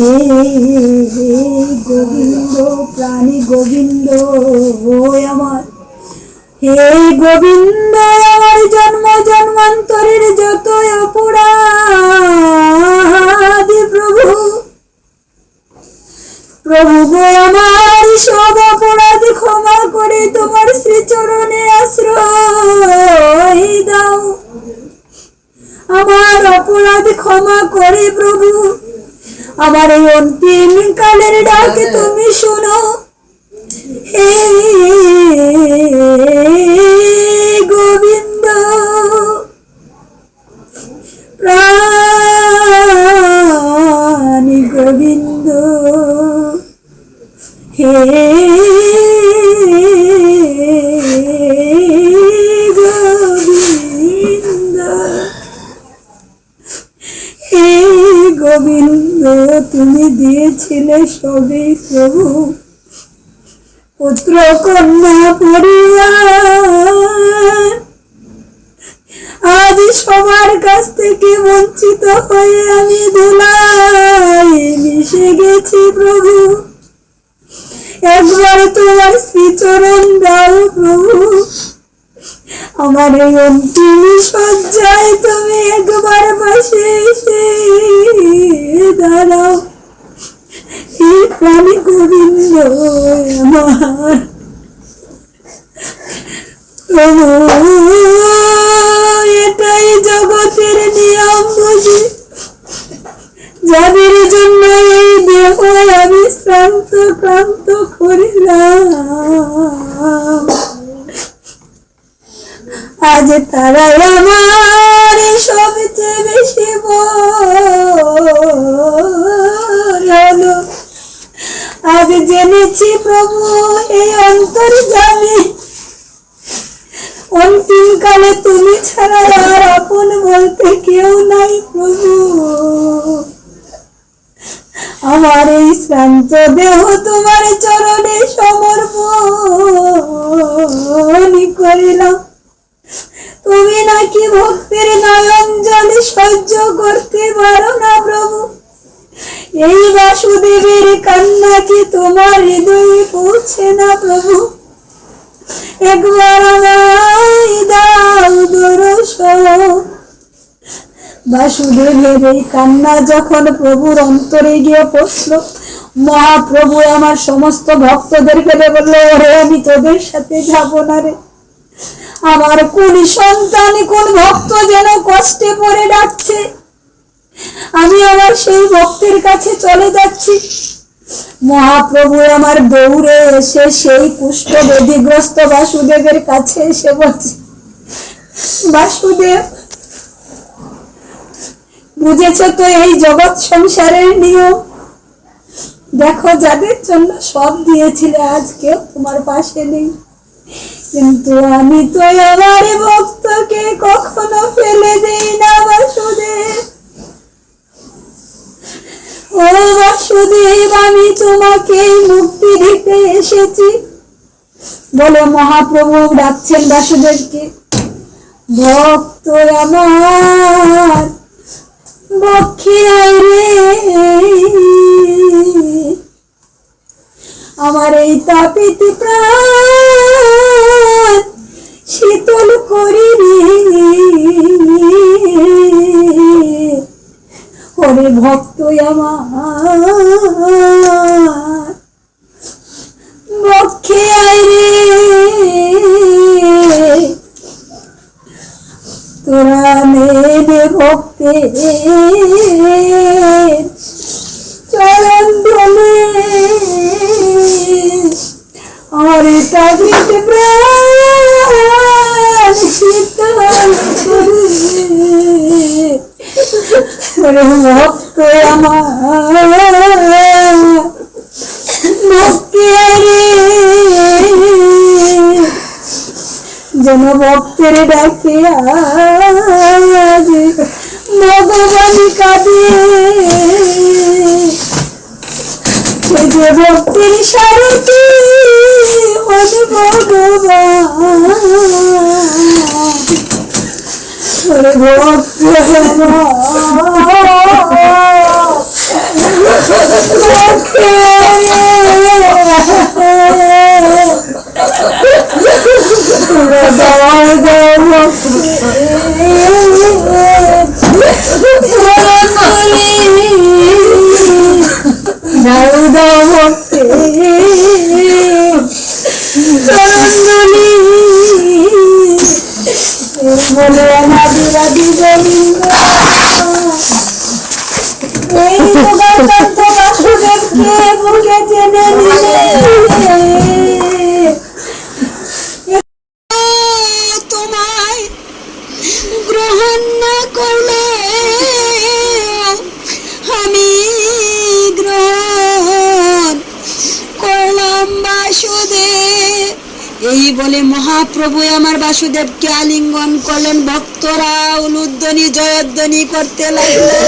হে গোবিন্দ, প্রাণী গোবিন্দ, ওই আমার। হে গোবিন্দ, আমার জন্ম জন্মান্তরের যত অপরাধ প্রভু প্রভু আমার সব অপরাধ ক্ষমা করে তোমার শ্রীচরণে আশ্রয় দাও। আমার অপরাধ ক্ষমা করে প্রভু আমার এই অন্তিম কালের ডাকে তুমি শোনো। হে গোবিন্দ। প্রাণী গোবিন্দ। হে গোবিন্দ। হে গোবিন্দ। তুমি দিয়েছিলে সবই প্রভু। পুত্র কন্যা পরিবার আজ সবার কাছ থেকে বঞ্চিত হয়ে আমি ধুলাই মিশে গেছি প্রভু। একবার তোমার শ্রীচরণ দাও প্রভু। আমার এই অন্তিম সজ্জায় তুমি একবার পাশে এসে দাঁড়াও। হে প্রাণী গোবিন্দ, আমার। এটাই জগতের নিয়ম বুঝি। যাদের জন্য এই দেহ আমি শ্রান্ত ক্লান্ত করিলাম। আজ তারাই আমার সবচেয়ে বেশি হলো আজ জেনেছি প্রভু এই অন্তর জানে অন্তিম কালে তুমি ছাড়া আর আপন বলতে কেউ নাই প্রভু। আমার এই শ্রান্ত দেহ তোমার চরণে সমর্পণ করিলাম। তুমি নাকি ভক্তের নয়ন জলে সহ্য করতে পারো না প্রভু। এই বাসুদেবের কান্না কি তোমার হৃদয়ে পৌঁছে না প্রভু? একবার দাও বাসুদেবের এই কান্না যখন প্রভুর অন্তরে গিয়ে পৌঁছলো, মহাপ্রভু আমার সমস্ত ভক্তদেরকে বলল ওরে, আমি তোদের সাথে যাব না রে। আমার কোন সন্তান কোন ভক্ত যেন কষ্টে পড়ে ডাকছে? আমি আমার সেই ভক্তের কাছে চলে যাচ্ছি। মহাপ্রভু আমার দৌড়ে এসে সেই কুষ্ঠ বেদিগ্রস্ত বাসুদেবের কাছে এসে বলছে, বাসুদেব, বুঝেছ তো এই জগৎ সংসারের নিয়ম? দেখো যাদের জন্য সব দিয়েছিলে, আজ কেউ তোমার পাশে নেই। কিন্তু আমি তো আমার ভক্তকে কখনো ফেলে দেই না, বাসুদেব। ও বাসুদেব, আমি তোমাকে মুক্তি দিতে এসেছি। বলে মহাপ্রভু, ডাকছেন বাসুদেবকে। ভক্ত আমার, বক্ষে আয় রে আমার এই তাপিত প্রাণ শীতল করি রে। ওরে ভক্ত আমার। বক্ষে আয় রে। তোরা নেবে ভক্তে। চরণ ধনে। আমার ওরে ভক্ত আমার যেন ভক্তের ডাকে আজ ভগবান কাঁদে যে ভক্তির সারথি ওরে ভক্ত আমার বলে অনাদিবাদী মহাপ্রভু আমার বাসুদেবকে আলিঙ্গন করলেন। ভক্তরা উলুধ্বনি জয়ধ্বনি করতে লাগলেন।